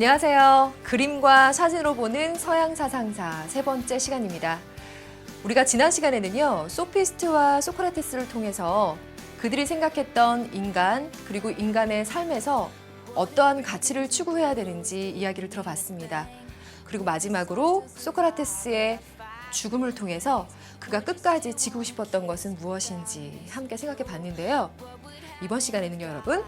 안녕하세요. 그림과 사진으로 보는 서양 사상사 세 번째 시간입니다. 우리가 지난 시간에는요, 소피스트와 소크라테스를 통해서 그들이 생각했던 인간, 그리고 인간의 삶에서 어떠한 가치를 추구해야 되는지 이야기를 들어봤습니다. 그리고 마지막으로 소크라테스의 죽음을 통해서 그가 끝까지 지고 싶었던 것은 무엇인지 함께 생각해 봤는데요. 이번 시간에는요, 여러분,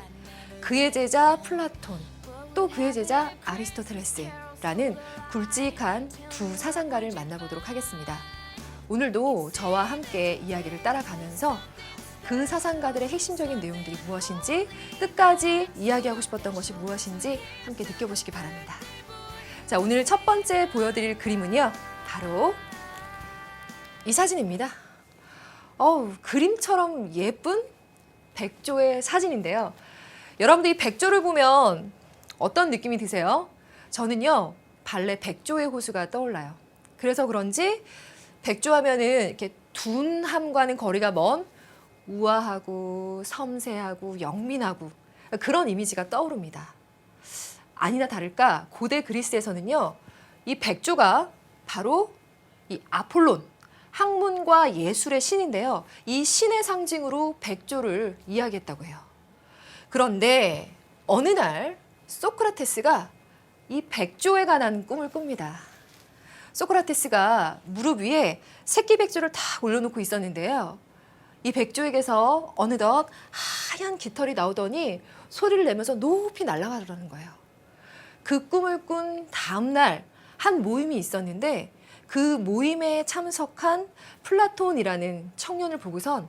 그의 제자 플라톤, 또 그의 제자 아리스토텔레스라는 굵직한 두 사상가를 만나보도록 하겠습니다. 오늘도 저와 함께 이야기를 따라가면서 그 사상가들의 핵심적인 내용들이 무엇인지 끝까지 이야기하고 싶었던 것이 무엇인지 함께 느껴보시기 바랍니다. 자, 오늘 첫 번째 보여드릴 그림은요, 바로 이 사진입니다. 어우, 그림처럼 예쁜 백조의 사진인데요. 여러분들 이 백조를 보면 어떤 느낌이 드세요? 저는요, 발레 백조의 호수가 떠올라요. 그래서 그런지 백조 하면은 이렇게 둔함과는 거리가 먼 우아하고 섬세하고 영민하고 그런 이미지가 떠오릅니다. 아니나 다를까 고대 그리스에서는요, 이 백조가 바로 이 아폴론, 학문과 예술의 신인데요. 이 신의 상징으로 백조를 이야기했다고 해요. 그런데 어느 날 소크라테스가 이 백조에 관한 꿈을 꿉니다. 소크라테스가 무릎 위에 새끼 백조를 탁 올려놓고 있었는데요. 이 백조에게서 어느덧 하얀 깃털이 나오더니 소리를 내면서 높이 날아가더라는 거예요. 그 꿈을 꾼 다음 날 한 모임이 있었는데 그 모임에 참석한 플라톤이라는 청년을 보고선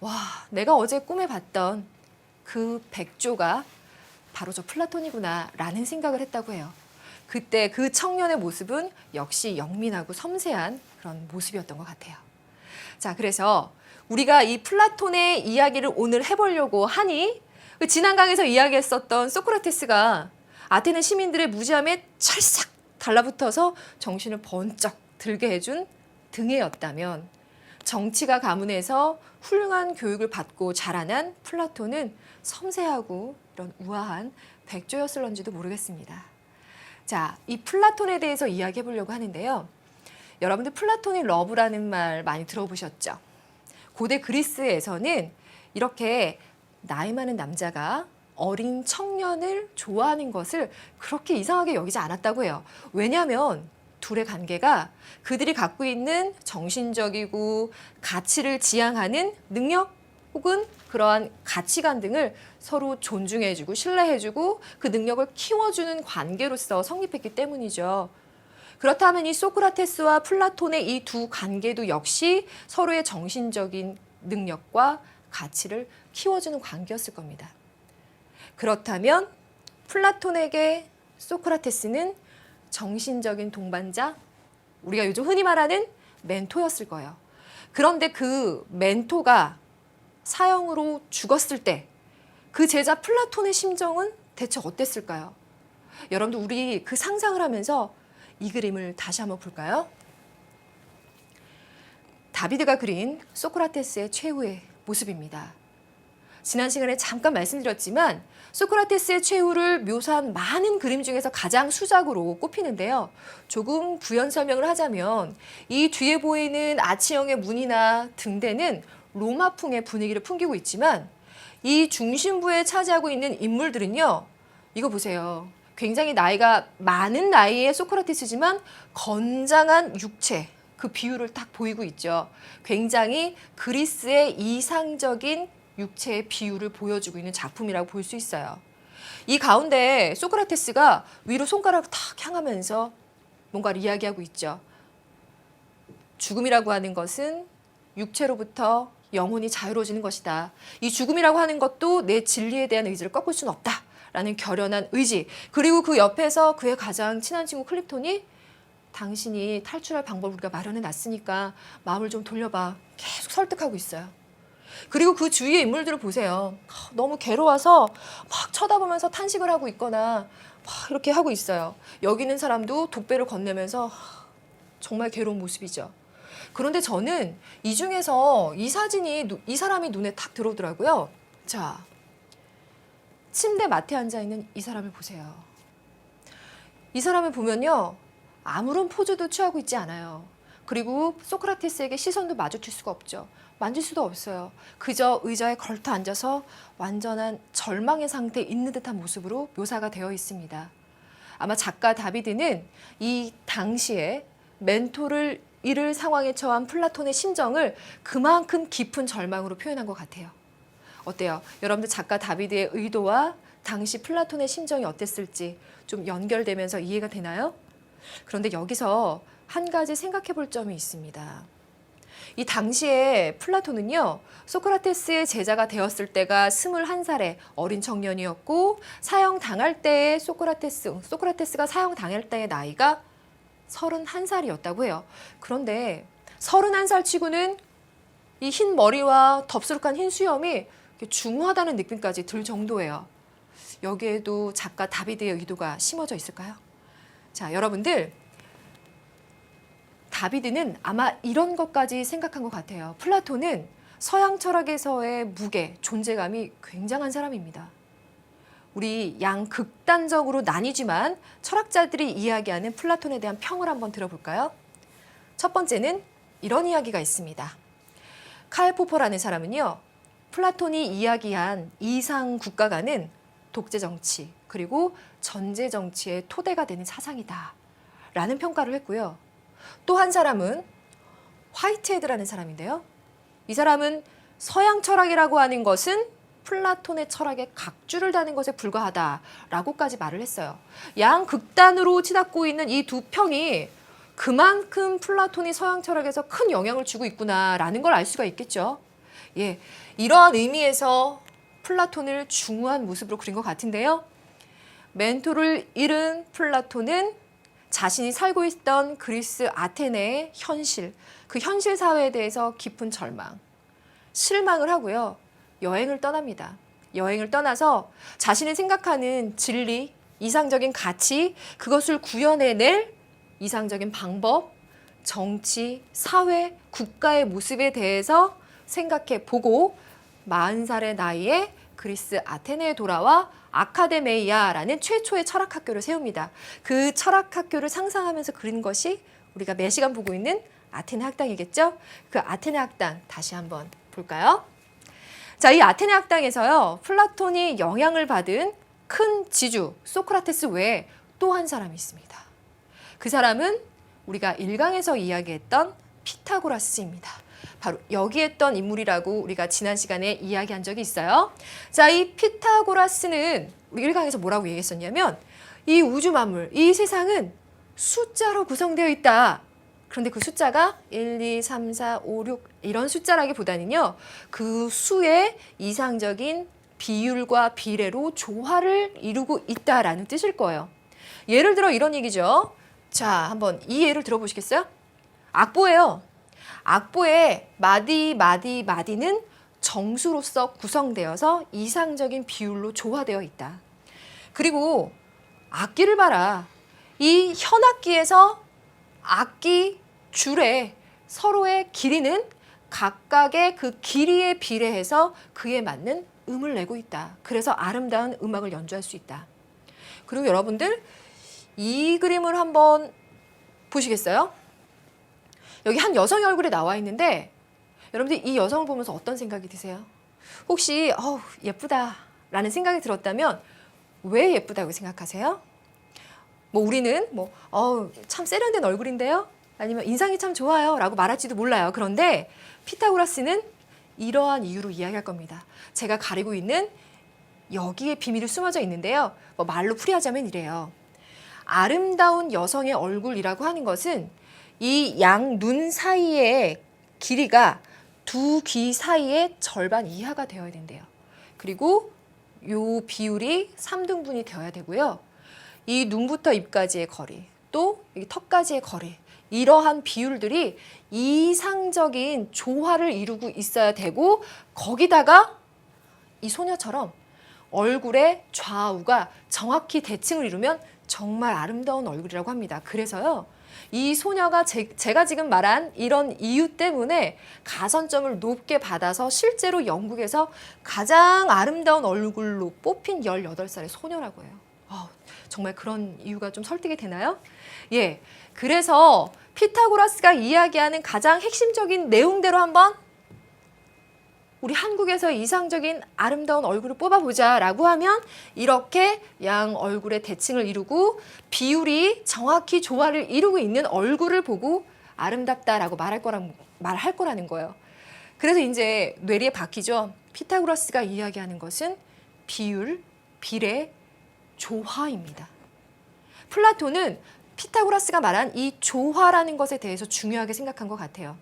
와, 내가 어제 꿈에 봤던 그 백조가 바로 저 플라톤이구나라는 생각을 했다고 해요. 그때 그 청년의 모습은 역시 영민하고 섬세한 그런 모습이었던 것 같아요. 자, 그래서 우리가 이 플라톤의 이야기를 오늘 해보려고 하니 그 지난 강에서 이야기했었던 소크라테스가 아테네 시민들의 무지함에 찰싹 달라붙어서 정신을 번쩍 들게 해준 등에였다면 정치가 가문에서 훌륭한 교육을 받고 자라난 플라톤은 섬세하고 이런 우아한 백조였을런지도 모르겠습니다. 자, 이 플라톤에 대해서 이야기해 보려고 하는데요. 여러분들 플라톤의 러브라는 말 많이 들어보셨죠? 고대 그리스에서는 이렇게 나이 많은 남자가 어린 청년을 좋아하는 것을 그렇게 이상하게 여기지 않았다고 해요. 왜냐하면 둘의 관계가 그들이 갖고 있는 정신적이고 가치를 지향하는 능력 혹은 그러한 가치관 등을 서로 존중해주고 신뢰해주고 그 능력을 키워주는 관계로서 성립했기 때문이죠. 그렇다면 이 소크라테스와 플라톤의 이 두 관계도 역시 서로의 정신적인 능력과 가치를 키워주는 관계였을 겁니다. 그렇다면 플라톤에게 소크라테스는 정신적인 동반자, 우리가 요즘 흔히 말하는 멘토였을 거예요. 그런데 그 멘토가 사형으로 죽었을 때 그 제자 플라톤의 심정은 대체 어땠을까요? 여러분들 우리 그 상상을 하면서 이 그림을 다시 한번 볼까요? 다비드가 그린 소크라테스의 최후의 모습입니다. 지난 시간에 잠깐 말씀드렸지만 소크라테스의 최후를 묘사한 많은 그림 중에서 가장 수작으로 꼽히는데요. 조금 부연 설명을 하자면 이 뒤에 보이는 아치형의 문이나 등대는 로마풍의 분위기를 풍기고 있지만 이 중심부에 차지하고 있는 인물들은요. 이거 보세요. 굉장히 나이가 많은 나이의 소크라테스지만 건장한 육체, 그 비율을 딱 보이고 있죠. 굉장히 그리스의 이상적인 육체의 비율을 보여주고 있는 작품이라고 볼 수 있어요. 이 가운데 소크라테스가 위로 손가락을 탁 향하면서 뭔가를 이야기하고 있죠. 죽음이라고 하는 것은 육체로부터 영혼이 자유로워지는 것이다. 이 죽음이라고 하는 것도 내 진리에 대한 의지를 꺾을 수는 없다. 라는 결연한 의지. 그리고 그 옆에서 그의 가장 친한 친구 클립톤이 당신이 탈출할 방법을 우리가 마련해 놨으니까 마음을 좀 돌려봐. 계속 설득하고 있어요. 그리고 그 주위의 인물들을 보세요. 너무 괴로워서 막 쳐다보면서 탄식을 하고 있거나 막 이렇게 하고 있어요. 여기 있는 사람도 독배를 건네면서 정말 괴로운 모습이죠. 그런데 저는 이 중에서 이 사진이 누- 이 사람이 눈에 탁 들어오더라고요. 자, 침대 맡에 앉아 있는 이 사람을 보세요. 이 사람을 보면요. 아무런 포즈도 취하고 있지 않아요. 그리고 소크라테스에게 시선도 마주칠 수가 없죠. 만질 수도 없어요. 그저 의자에 걸터 앉아서 완전한 절망의 상태에 있는 듯한 모습으로 묘사가 되어 있습니다. 아마 작가 다비드는 이 당시에 멘토를 잃을 상황에 처한 플라톤의 심정을 그만큼 깊은 절망으로 표현한 것 같아요. 어때요? 여러분들 작가 다비드의 의도와 당시 플라톤의 심정이 어땠을지 좀 연결되면서 이해가 되나요? 그런데 여기서 한 가지 생각해 볼 점이 있습니다. 이 당시에 플라톤은요, 소크라테스의 제자가 되었을 때가 21살의 어린 청년이었고, 사형당할 때에 소크라테스, 소크라테스가 사형당할 때의 나이가 31살이었다고 해요. 그런데 31살 치고는 이 흰 머리와 덥수룩한 흰 수염이 중후하다는 느낌까지 들 정도예요. 여기에도 작가 다비드의 의도가 심어져 있을까요? 자, 여러분들 다비드는 아마 이런 것까지 생각한 것 같아요. 플라톤은 서양 철학에서의 무게, 존재감이 굉장한 사람입니다. 우리 양 극단적으로 나뉘지만 철학자들이 이야기하는 플라톤에 대한 평을 한번 들어볼까요? 첫 번째는 이런 이야기가 있습니다. 칼 포퍼라는 사람은요, 플라톤이 이야기한 이상 국가가는 독재 정치 그리고 전제 정치의 토대가 되는 사상이다. 라는 평가를 했고요. 또 한 사람은 화이트헤드라는 사람인데요. 이 사람은 서양 철학이라고 하는 것은 플라톤의 철학에 각주를 다는 것에 불과하다라고까지 말을 했어요. 양 극단으로 치닫고 있는 이 두 평이 그만큼 플라톤이 서양 철학에서 큰 영향을 주고 있구나라는 걸 알 수가 있겠죠. 예, 이러한 의미에서 플라톤을 중후한 모습으로 그린 것 같은데요. 멘토를 잃은 플라톤은 자신이 살고 있던 그리스 아테네의 현실, 그 현실 사회에 대해서 깊은 절망, 실망을 하고요. 여행을 떠납니다. 여행을 떠나서 자신이 생각하는 진리, 이상적인 가치, 그것을 구현해낼 이상적인 방법, 정치, 사회, 국가의 모습에 대해서 생각해 보고 40살의 나이에 그리스 아테네에 돌아와 아카데메이아라는 최초의 철학학교를 세웁니다. 그 철학학교를 상상하면서 그린 것이 우리가 매 시간 보고 있는 아테네 학당이겠죠? 그 아테네 학당 다시 한번 볼까요? 자, 이 아테네 학당에서요. 플라톤이 영향을 받은 큰 지주 소크라테스 외에 또 한 사람이 있습니다. 그 사람은 우리가 일강에서 이야기했던 피타고라스입니다. 바로 여기에 있던 인물이라고 우리가 지난 시간에 이야기한 적이 있어요. 자, 이 피타고라스는 우리 일강에서 뭐라고 얘기했었냐면 이 우주 만물, 이 세상은 숫자로 구성되어 있다. 그런데 그 숫자가 1, 2, 3, 4, 5, 6 이런 숫자라기보다는요. 그 수의 이상적인 비율과 비례로 조화를 이루고 있다라는 뜻일 거예요. 예를 들어 이런 얘기죠. 자, 한번 이 예를 들어보시겠어요? 악보예요. 악보의 마디, 마디, 마디는 정수로서 구성되어서 이상적인 비율로 조화되어 있다. 그리고 악기를 봐라. 이 현악기에서 악기 줄에 서로의 길이는 각각의 그 길이에 비례해서 그에 맞는 음을 내고 있다. 그래서 아름다운 음악을 연주할 수 있다. 그리고 여러분들 이 그림을 한번 보시겠어요? 여기 한 여성의 얼굴이 나와 있는데 여러분들 이 여성을 보면서 어떤 생각이 드세요? 혹시 어우 예쁘다라는 생각이 들었다면 왜 예쁘다고 생각하세요? 뭐 우리는 뭐 어우 참 세련된 얼굴인데요. 아니면 인상이 참 좋아요라고 말할지도 몰라요. 그런데 피타고라스는 이러한 이유로 이야기할 겁니다. 제가 가리고 있는 여기에 비밀이 숨어져 있는데요. 뭐 말로 풀이하자면 이래요. 아름다운 여성의 얼굴이라고 하는 것은 이 양 눈 사이의 길이가 두 귀 사이의 절반 이하가 되어야 된대요. 그리고 요 비율이 3등분이 되어야 되고요. 이 눈부터 입까지의 거리, 또이 턱까지의 거리, 이러한 비율들이 이상적인 조화를 이루고 있어야 되고 거기다가 이 소녀처럼 얼굴의 좌우가 정확히 대칭을 이루면 정말 아름다운 얼굴이라고 합니다. 그래서요. 이 소녀가 제, 가 지금 말한 이런 이유 때문에 가산점을 높게 받아서 실제로 영국에서 가장 아름다운 얼굴로 뽑힌 18살의 소녀라고 해요. 어, 정말 그런 이유가 좀 설득이 되나요? 예. 그래서 피타고라스가 이야기하는 가장 핵심적인 내용대로 한번 우리 한국에서 이상적인 아름다운 얼굴을 뽑아보자 라고 하면 이렇게 양 얼굴의 대칭을 이루고 비율이 정확히 조화를 이루고 있는 얼굴을 보고 아름답다라고 말할 거라 말할 거라는 거예요. 그래서 이제 뇌리에 박히죠. 피타고라스가 이야기하는 것은 비율, 비례, 조화입니다. 플라톤은 피타고라스가 말한 이 조화라는 것에 대해서 중요하게 생각한 것 같아요.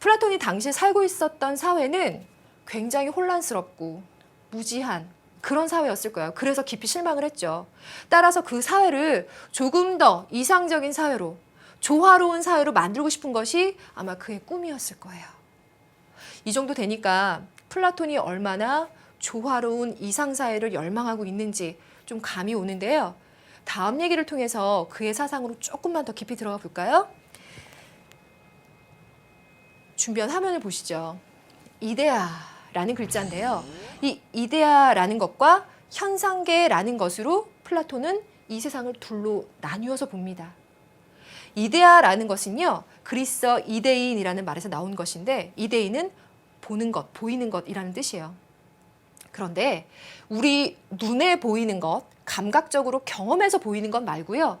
플라톤이 당시 살고 있었던 사회는 굉장히 혼란스럽고 무지한 그런 사회였을 거예요. 그래서 깊이 실망을 했죠. 따라서 그 사회를 조금 더 이상적인 사회로 조화로운 사회로 만들고 싶은 것이 아마 그의 꿈이었을 거예요. 이 정도 되니까 플라톤이 얼마나 조화로운 이상사회를 열망하고 있는지 좀 감이 오는데요. 다음 얘기를 통해서 그의 사상으로 조금만 더 깊이 들어가 볼까요? 준비한 화면을 보시죠. 이데아라는 글자인데요. 이 이데아라는 것과 현상계라는 것으로 플라톤은 이 세상을 둘로 나뉘어서 봅니다. 이데아라는 것은요, 그리스어 이데인이라는 말에서 나온 것인데, 이데인은 보는 것, 보이는 것이라는 뜻이에요. 그런데 우리 눈에 보이는 것, 감각적으로 경험해서 보이는 것 말고요,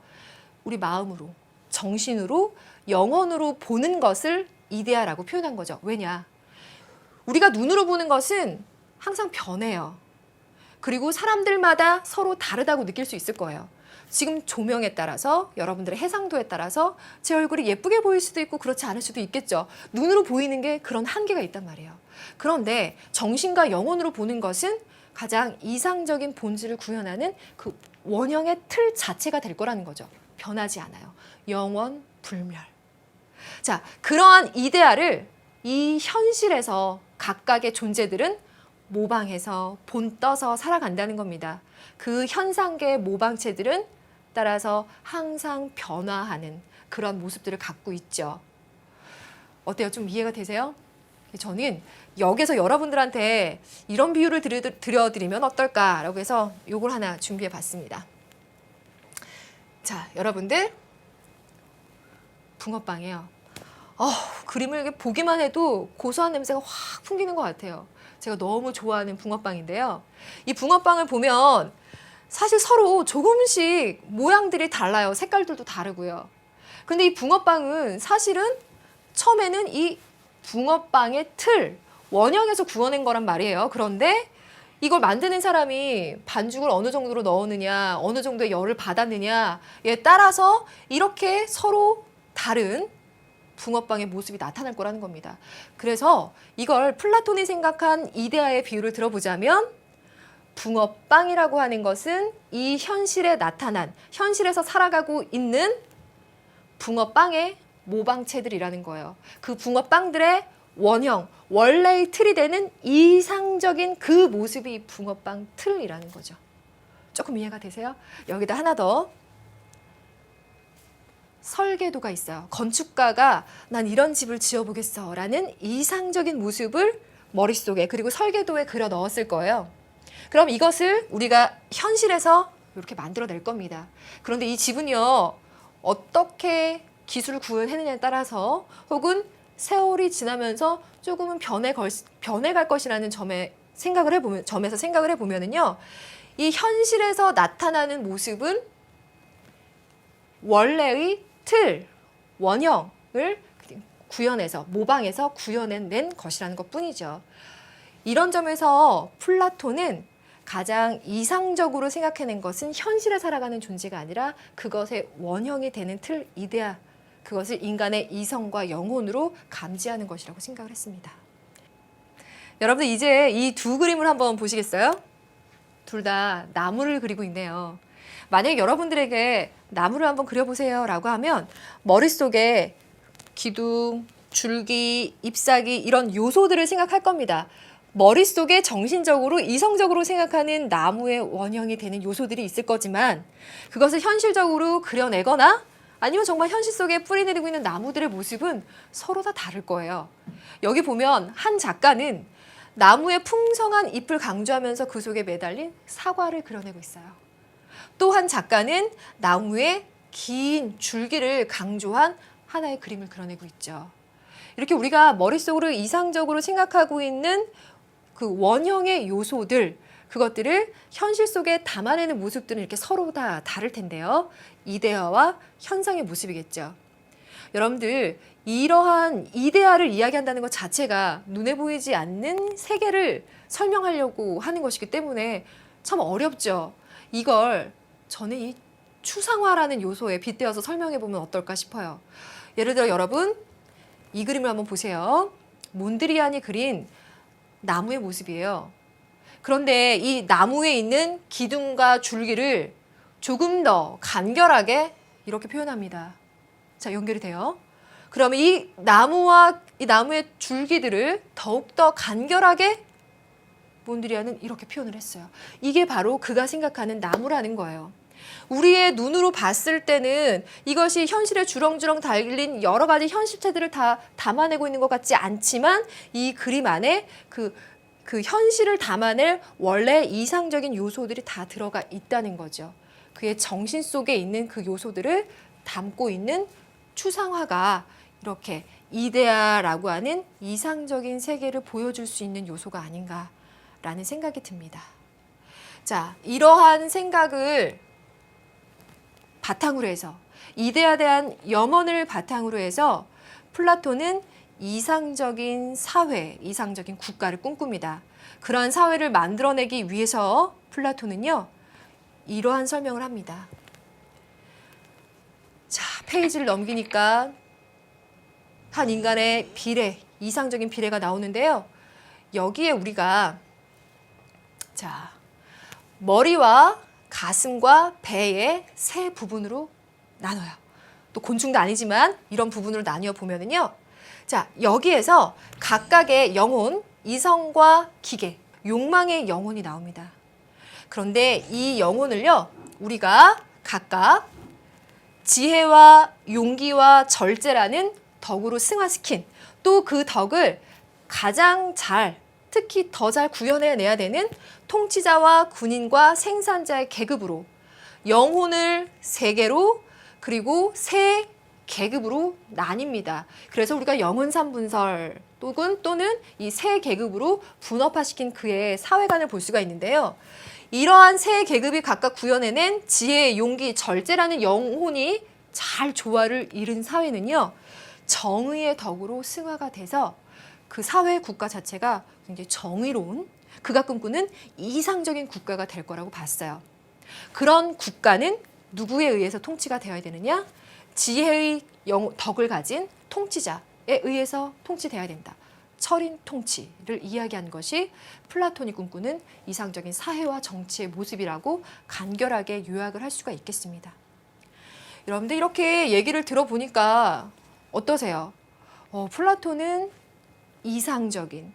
우리 마음으로, 정신으로, 영혼으로 보는 것을 이데아라고 표현한 거죠. 왜냐? 우리가 눈으로 보는 것은 항상 변해요. 그리고 사람들마다 서로 다르다고 느낄 수 있을 거예요. 지금 조명에 따라서 여러분들의 해상도에 따라서 제 얼굴이 예쁘게 보일 수도 있고 그렇지 않을 수도 있겠죠. 눈으로 보이는 게 그런 한계가 있단 말이에요. 그런데 정신과 영혼으로 보는 것은 가장 이상적인 본질을 구현하는 그 원형의 틀 자체가 될 거라는 거죠. 변하지 않아요. 영원 불멸. 자, 그러한 이데아를 이 현실에서 각각의 존재들은 모방해서 본떠서 살아간다는 겁니다. 그 현상계의 모방체들은 따라서 항상 변화하는 그런 모습들을 갖고 있죠. 어때요? 좀 이해가 되세요? 저는 여기서 여러분들한테 이런 비유를 드려- 드려드리면 어떨까라고 해서 요걸 하나 준비해 봤습니다. 자, 여러분들 붕어빵이에요. 어, 그림을 보기만 해도 고소한 냄새가 확 풍기는 것 같아요. 제가 너무 좋아하는 붕어빵인데요. 이 붕어빵을 보면 사실 서로 조금씩 모양들이 달라요. 색깔들도 다르고요. 근데 이 붕어빵은 사실은 처음에는 이 붕어빵의 틀, 원형에서 구워낸 거란 말이에요. 그런데 이걸 만드는 사람이 반죽을 어느 정도로 넣었느냐, 어느 정도의 열을 받았느냐에 따라서 이렇게 서로 다른 붕어빵의 모습이 나타날 거라는 겁니다. 그래서 이걸 플라톤이 생각한 이데아의 비유를 들어보자면 붕어빵이라고 하는 것은 이 현실에 나타난 현실에서 살아가고 있는 붕어빵의 모방체들이라는 거예요. 그 붕어빵들의 원형, 원래의 틀이 되는 이상적인 그 모습이 붕어빵 틀이라는 거죠. 조금 이해가 되세요? 여기다 하나 더 설계도가 있어요. 건축가가 난 이런 집을 지어보겠어 라는 이상적인 모습을 머릿속에 그리고 설계도에 그려 넣었을 거예요. 그럼 이것을 우리가 현실에서 이렇게 만들어낼 겁니다. 그런데 이 집은요, 어떻게 기술을 구현했느냐에 따라서 혹은 세월이 지나면서 조금은 변해 걸, 변해갈 것이라는 점에 생각을 해보면, 점에서 생각을 해보면은요, 이 현실에서 나타나는 모습은 원래의 틀, 원형을 구현해서, 모방해서 구현해낸 것이라는 것 뿐이죠. 이런 점에서 플라톤은 가장 이상적으로 생각해낸 것은 현실에 살아가는 존재가 아니라 그것의 원형이 되는 틀, 이데아, 그것을 인간의 이성과 영혼으로 감지하는 것이라고 생각을 했습니다. 여러분들 이제 이 두 그림을 한번 보시겠어요? 둘 다 나무를 그리고 있네요. 만약 여러분들에게 나무를 한번 그려보세요 라고 하면 머릿속에 기둥, 줄기, 잎사귀 이런 요소들을 생각할 겁니다. 머릿속에 정신적으로 이성적으로 생각하는 나무의 원형이 되는 요소들이 있을 거지만 그것을 현실적으로 그려내거나 아니면 정말 현실 속에 뿌리 내리고 있는 나무들의 모습은 서로 다 다를 거예요. 여기 보면 한 작가는 나무의 풍성한 잎을 강조하면서 그 속에 매달린 사과를 그려내고 있어요. 또 한 작가는 나무의 긴 줄기를 강조한 하나의 그림을 그려내고 있죠. 이렇게 우리가 머릿속으로 이상적으로 생각하고 있는 그 원형의 요소들, 그것들을 현실 속에 담아내는 모습들은 이렇게 서로 다 다를 텐데요. 이데아와 현상의 모습이겠죠. 여러분들, 이러한 이데아를 이야기한다는 것 자체가 눈에 보이지 않는 세계를 설명하려고 하는 것이기 때문에 참 어렵죠. 이걸 저는 이 추상화라는 요소에 빗대어서 설명해 보면 어떨까 싶어요. 예를 들어 여러분, 이 그림을 한번 보세요. 몬드리안이 그린 나무의 모습이에요. 그런데 이 나무에 있는 기둥과 줄기를 조금 더 간결하게 이렇게 표현합니다. 자, 연결이 돼요. 그러면 이 나무와 이 나무의 줄기들을 더욱더 간결하게 몬드리안은 이렇게 표현을 했어요. 이게 바로 그가 생각하는 나무라는 거예요. 우리의 눈으로 봤을 때는 이것이 현실에 주렁주렁 달린 여러 가지 현실체들을 다 담아내고 있는 것 같지 않지만 이 그림 안에 그, 그 현실을 담아낼 원래 이상적인 요소들이 다 들어가 있다는 거죠. 그의 정신 속에 있는 그 요소들을 담고 있는 추상화가 이렇게 이데아라고 하는 이상적인 세계를 보여줄 수 있는 요소가 아닌가라는 생각이 듭니다. 자, 이러한 생각을 바탕으로 해서 이데아에 대한 염원을 바탕으로 해서 플라톤은 이상적인 사회, 이상적인 국가를 꿈꿉니다. 그러한 사회를 만들어내기 위해서 플라톤은요, 이러한 설명을 합니다. 자, 페이지를 넘기니까 한 인간의 비례, 이상적인 비례가 나오는데요. 여기에 우리가 자, 머리와 가슴과 배의 세 부분으로 나눠요. 또 곤충도 아니지만 이런 부분으로 나뉘어 보면은요. 자, 여기에서 각각의 영혼, 이성과 기계, 욕망의 영혼이 나옵니다. 그런데 이 영혼을요, 우리가 각각 지혜와 용기와 절제라는 덕으로 승화시킨 또 그 덕을 가장 잘 특히 더 잘 구현해내야 되는 통치자와 군인과 생산자의 계급으로 영혼을 세 개로 그리고 세 계급으로 나뉩니다. 그래서 우리가 영혼 삼분설 또는 또는 이 세 계급으로 분업화시킨 그의 사회관을 볼 수가 있는데요. 이러한 세 계급이 각각 구현해낸 지혜, 용기, 절제라는 영혼이 잘 조화를 이룬 사회는요. 정의의 덕으로 승화가 돼서 그 사회 국가 자체가 굉장히 정의로운 그가 꿈꾸는 이상적인 국가가 될 거라고 봤어요. 그런 국가는 누구에 의해서 통치가 되어야 되느냐? 지혜의 영, 덕을 가진 통치자에 의해서 통치돼야 된다. 철인 통치를 이야기한 것이 플라톤이 꿈꾸는 이상적인 사회와 정치의 모습이라고 간결하게 요약을 할 수가 있겠습니다. 여러분들 이렇게 얘기를 들어보니까 어떠세요? 어, 플라톤은 이상적인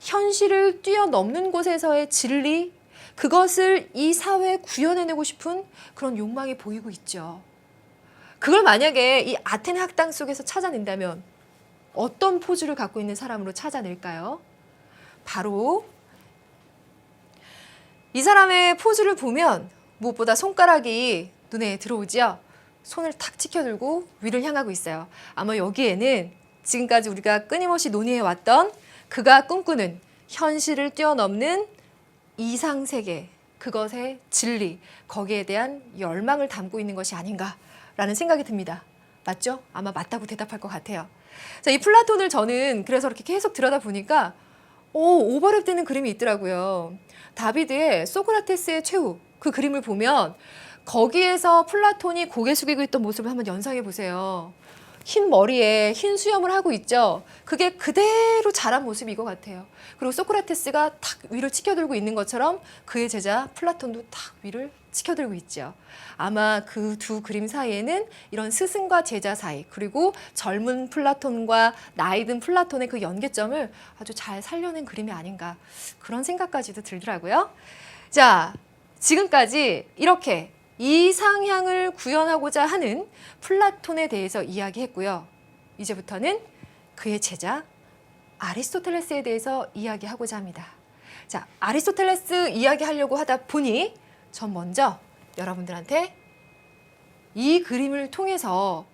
현실을 뛰어넘는 곳에서의 진리 그것을 이 사회에 구현해내고 싶은 그런 욕망이 보이고 있죠. 그걸 만약에 이 아테네 학당 속에서 찾아낸다면 어떤 포즈를 갖고 있는 사람으로 찾아낼까요? 바로 이 사람의 포즈를 보면 무엇보다 손가락이 눈에 들어오지요. 손을 탁 치켜들고 위를 향하고 있어요. 아마 여기에는 지금까지 우리가 끊임없이 논의해 왔던 그가 꿈꾸는 현실을 뛰어넘는 이상 세계, 그것의 진리, 거기에 대한 열망을 담고 있는 것이 아닌가 라는 생각이 듭니다. 맞죠? 아마 맞다고 대답할 것 같아요. 자, 이 플라톤을 저는 그래서 이렇게 계속 들여다 보니까 오, 오버랩되는 그림이 있더라고요. 다비드의 소크라테스의 최후 그 그림을 보면 거기에서 플라톤이 고개 숙이고 있던 모습을 한번 연상해 보세요. 흰 머리에 흰 수염을 하고 있죠. 그게 그대로 자란 모습인 것 같아요. 그리고 소크라테스가 탁 위를 치켜들고 있는 것처럼 그의 제자 플라톤도 탁 위를 치켜들고 있죠. 아마 그 두 그림 사이에는 이런 스승과 제자 사이 그리고 젊은 플라톤과 나이 든 플라톤의 그 연계점을 아주 잘 살려낸 그림이 아닌가 그런 생각까지도 들더라고요. 자, 지금까지 이렇게 이상향을 구현하고자 하는 플라톤에 대해서 이야기했고요. 이제부터는 그의 제자 아리스토텔레스에 대해서 이야기하고자 합니다. 자, 아리스토텔레스 이야기하려고 하다 보니 전 먼저 여러분들한테 이 그림을 통해서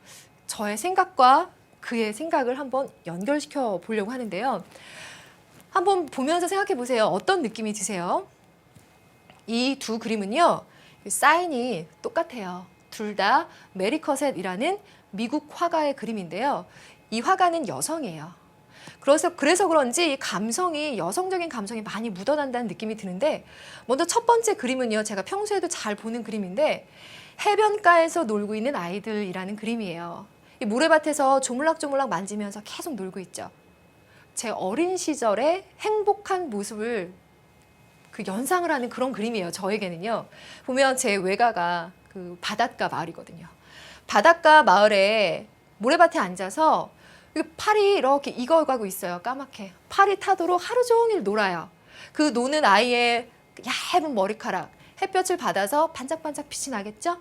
저의 생각과 그의 생각을 한번 연결시켜 보려고 하는데요. 한번 보면서 생각해 보세요. 어떤 느낌이 드세요? 이 두 그림은요, 사인이 똑같아요. 둘 다 메리 커셋이라는 미국 화가의 그림인데요. 이 화가는 여성이에요. 그래서 그래서 그런지 이 감성이 여성적인 감성이 많이 묻어난다는 느낌이 드는데 먼저 첫 번째 그림은요 제가 평소에도 잘 보는 그림인데 해변가에서 놀고 있는 아이들이라는 그림이에요. 이 모래밭에서 조물락조물락 만지면서 계속 놀고 있죠. 제 어린 시절의 행복한 모습을 그 연상을 하는 그런 그림이에요. 저에게는요. 보면 제 외가가 그 바닷가 마을이거든요. 바닷가 마을에 모래밭에 앉아서 팔이 이렇게 익어가고 있어요. 까맣게. 팔이 타도록 하루 종일 놀아요. 그 노는 아이의 얇은 머리카락, 햇볕을 받아서 반짝반짝 빛이 나겠죠?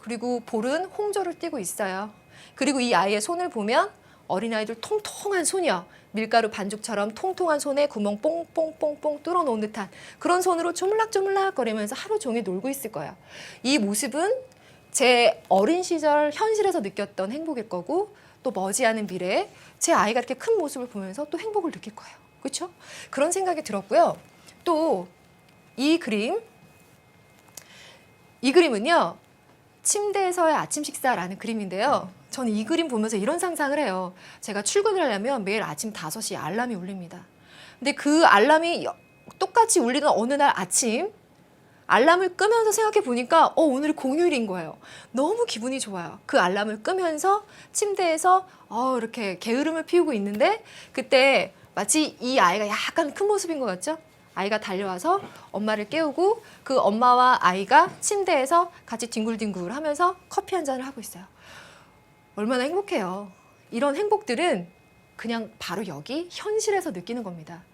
그리고 볼은 홍조를 띠고 있어요. 그리고 이 아이의 손을 보면 어린아이들 통통한 손이요. 밀가루 반죽처럼 통통한 손에 구멍 뽕뽕뽕뽕 뚫어 놓은 듯한 그런 손으로 조물락조물락 거리면서 하루 종일 놀고 있을 거예요. 이 모습은 제 어린 시절 현실에서 느꼈던 행복일 거고 또 머지않은 미래에 제 아이가 이렇게 큰 모습을 보면서 또 행복을 느낄 거예요. 그렇죠? 그런 생각이 들었고요. 또 이 그림 이 그림은요. 침대에서의 아침 식사라는 그림인데요. 저는 이 그림 보면서 이런 상상을 해요. 제가 출근을 하려면 매일 아침 5시에 알람이 울립니다. 근데 그 알람이 여- 똑같이 울리는 어느 날 아침 알람을 끄면서 생각해 보니까 어 오늘이 공휴일인 거예요. 너무 기분이 좋아요. 그 알람을 끄면서 침대에서 어 이렇게 게으름을 피우고 있는데 그때 마치 이 아이가 약간 큰 모습인 것 같죠? 아이가 달려와서 엄마를 깨우고 그 엄마와 아이가 침대에서 같이 뒹굴뒹굴 하면서 커피 한 잔을 하고 있어요. 얼마나 행복해요. 이런 행복들은 그냥 바로 여기 현실에서 느끼는 겁니다.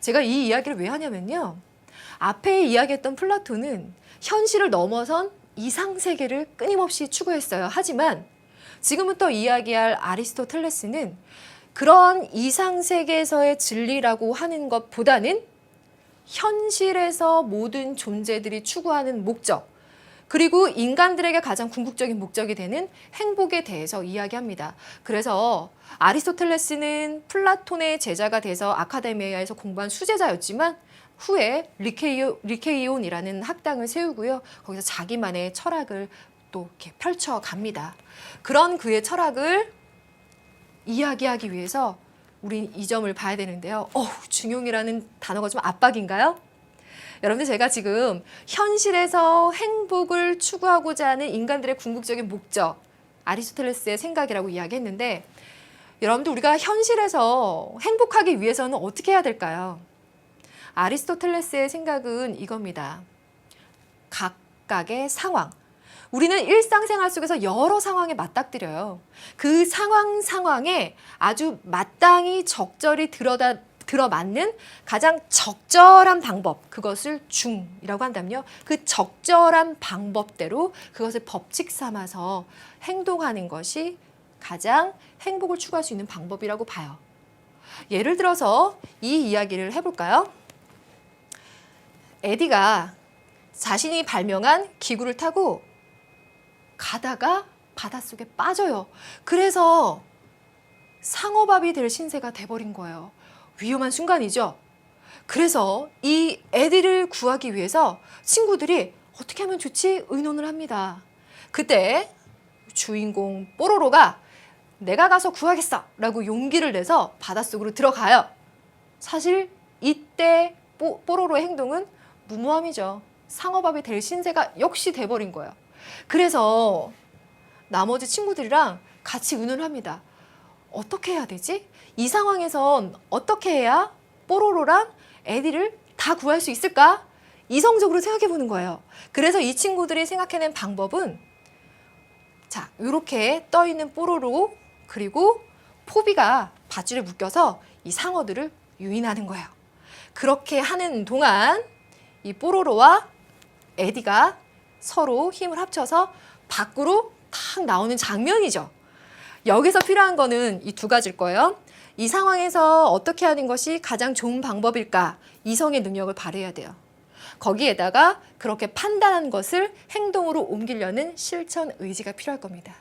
제가 이 이야기를 왜 하냐면요. 앞에 이야기했던 플라톤은 현실을 넘어선 이상 세계를 끊임없이 추구했어요. 하지만 지금부터 이야기할 아리스토텔레스는 그런 이상 세계에서의 진리라고 하는 것보다는 현실에서 모든 존재들이 추구하는 목적, 그리고 인간들에게 가장 궁극적인 목적이 되는 행복에 대해서 이야기합니다. 그래서 아리스토텔레스는 플라톤의 제자가 돼서 아카데미아에서 공부한 수제자였지만 후에 리케이오, 리케이온이라는 학당을 세우고요. 거기서 자기만의 철학을 또 이렇게 펼쳐 갑니다. 그런 그의 철학을 이야기하기 위해서 우린 이 점을 봐야 되는데요. 어, 중용이라는 단어가 좀 압박인가요? 여러분들 제가 지금 현실에서 행복을 추구하고자 하는 인간들의 궁극적인 목적 아리스토텔레스의 생각이라고 이야기했는데 여러분들 우리가 현실에서 행복하기 위해서는 어떻게 해야 될까요? 아리스토텔레스의 생각은 이겁니다. 각각의 상황. 우리는 일상생활 속에서 여러 상황에 맞닥뜨려요. 그 상황 상황에 아주 마땅히 적절히 들어다 들어맞는 가장 적절한 방법 그것을 중이라고 한다면요. 그 적절한 방법대로 그것을 법칙 삼아서 행동하는 것이 가장 행복을 추구할 수 있는 방법이라고 봐요. 예를 들어서 이 이야기를 해볼까요? 에디가 자신이 발명한 기구를 타고 가다가 바닷속에 빠져요. 그래서 상어밥이 될 신세가 돼버린 거예요. 위험한 순간이죠. 그래서 이 에디를 구하기 위해서 친구들이 어떻게 하면 좋지 의논을 합니다. 그때 주인공 뽀로로가 내가 가서 구하겠어 라고 용기를 내서 바닷속으로 들어가요. 사실 이때 뽀, 뽀로로의 행동은 무모함이죠. 상어밥이 될 신세가 역시 돼버린 거예요. 그래서 나머지 친구들이랑 같이 의논합니다. 어떻게 해야 되지? 이 상황에선 어떻게 해야 뽀로로랑 에디를 다 구할 수 있을까? 이성적으로 생각해 보는 거예요. 그래서 이 친구들이 생각해낸 방법은 자, 이렇게 떠 있는 뽀로로 그리고 포비가 밧줄에 묶여서 이 상어들을 유인하는 거예요. 그렇게 하는 동안 이 뽀로로와 에디가 서로 힘을 합쳐서 밖으로 탁 나오는 장면이죠. 여기서 필요한 거는 이 두 가지일 거예요. 이 상황에서 어떻게 하는 것이 가장 좋은 방법일까? 이성의 능력을 발휘해야 돼요. 거기에다가 그렇게 판단한 것을 행동으로 옮기려는 실천 의지가 필요할 겁니다.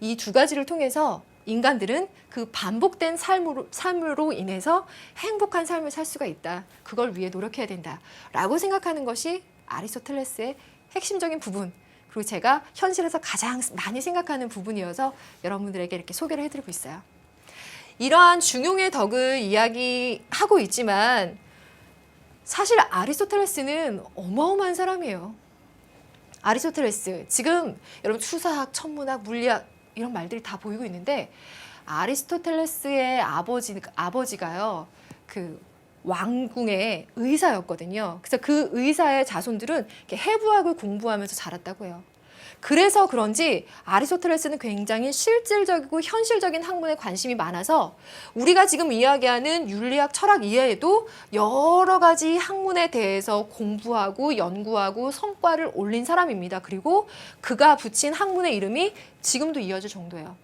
이 두 가지를 통해서 인간들은 그 반복된 삶으로, 삶으로 인해서 행복한 삶을 살 수가 있다. 그걸 위해 노력해야 된다. 라고 생각하는 것이 아리스토텔레스의 핵심적인 부분. 그리고 제가 현실에서 가장 많이 생각하는 부분이어서 여러분들에게 이렇게 소개를 해드리고 있어요. 이러한 중용의 덕을 이야기하고 있지만 사실 아리스토텔레스는 어마어마한 사람이에요. 아리스토텔레스 지금 여러분 수사학, 천문학, 물리학 이런 말들이 다 보이고 있는데 아리스토텔레스의 아버지 아버지가요 그 왕궁의 의사였거든요. 그래서 그 의사의 자손들은 이렇게 해부학을 공부하면서 자랐다고 해요. 그래서 그런지 아리스토텔레스는 굉장히 실질적이고 현실적인 학문에 관심이 많아서 우리가 지금 이야기하는 윤리학, 철학 이외에도 여러 가지 학문에 대해서 공부하고 연구하고 성과를 올린 사람입니다. 그리고 그가 붙인 학문의 이름이 지금도 이어질 정도예요.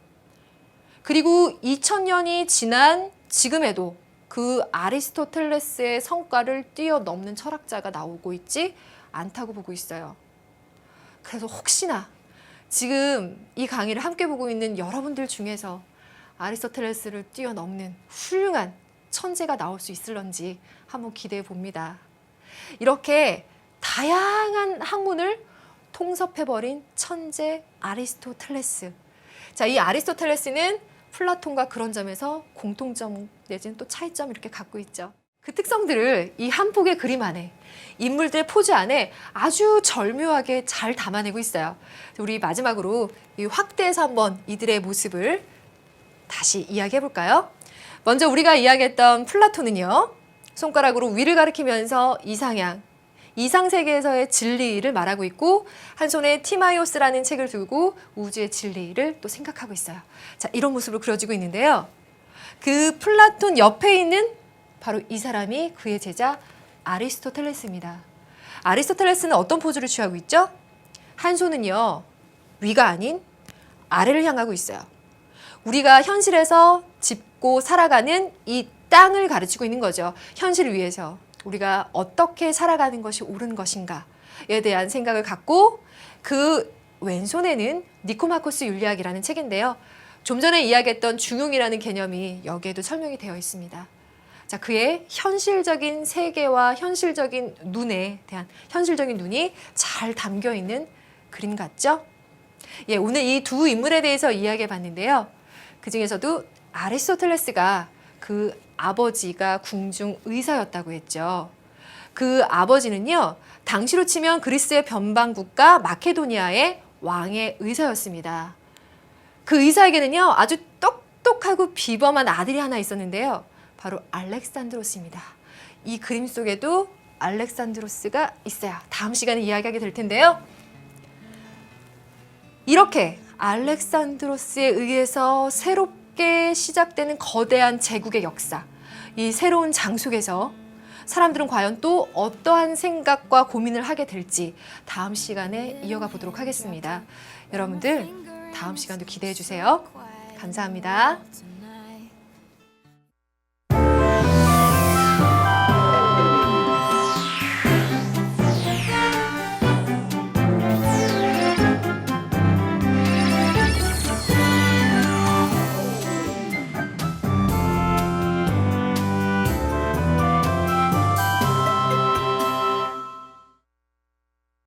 그리고 2000년이 지난 지금에도 그 아리스토텔레스의 성과를 뛰어넘는 철학자가 나오고 있지 않다고 보고 있어요. 그래서 혹시나 지금 이 강의를 함께 보고 있는 여러분들 중에서 아리스토텔레스를 뛰어넘는 훌륭한 천재가 나올 수 있을런지 한번 기대해 봅니다. 이렇게 다양한 학문을 통섭해버린 천재 아리스토텔레스. 자, 이 아리스토텔레스는 플라톤과 그런 점에서 공통점 내지는 또 차이점 이렇게 갖고 있죠. 그 특성들을 이 한 폭의 그림 안에 인물들의 포즈 안에 아주 절묘하게 잘 담아내고 있어요. 우리 마지막으로 이 확대해서 한번 이들의 모습을 다시 이야기해 볼까요? 먼저 우리가 이야기했던 플라톤은요. 손가락으로 위를 가리키면서 이상향, 이상 세계에서의 진리를 말하고 있고 한 손에 티마이오스라는 책을 들고 우주의 진리를 또 생각하고 있어요. 자, 이런 모습으로 그려지고 있는데요. 그 플라톤 옆에 있는 바로 이 사람이 그의 제자 아리스토텔레스입니다. 아리스토텔레스는 어떤 포즈를 취하고 있죠? 한 손은요, 위가 아닌 아래를 향하고 있어요. 우리가 현실에서 짚고 살아가는 이 땅을 가르치고 있는 거죠. 현실 위에서 우리가 어떻게 살아가는 것이 옳은 것인가에 대한 생각을 갖고 그 왼손에는 니코마코스 윤리학이라는 책인데요. 좀 전에 이야기했던 중용이라는 개념이 여기에도 설명이 되어 있습니다. 자, 그의 현실적인 세계와 현실적인 눈에 대한 현실적인 눈이 잘 담겨 있는 그림 같죠? 예, 오늘 이 두 인물에 대해서 이야기해 봤는데요. 그 중에서도 아리스토텔레스가 그 아버지가 궁중 의사였다고 했죠. 그 아버지는요, 당시로 치면 그리스의 변방 국가 마케도니아의 왕의 의사였습니다. 그 의사에게는요, 아주 똑똑하고 비범한 아들이 하나 있었는데요. 바로 알렉산드로스입니다. 이 그림 속에도 알렉산드로스가 있어요. 다음 시간에 이야기하게 될 텐데요. 이렇게 알렉산드로스에 의해서 새롭게 시작되는 거대한 제국의 역사, 이 새로운 장 속에서 사람들은 과연 또 어떠한 생각과 고민을 하게 될지 다음 시간에 이어가 보도록 하겠습니다. 여러분들 다음 시간도 기대해 주세요. 감사합니다.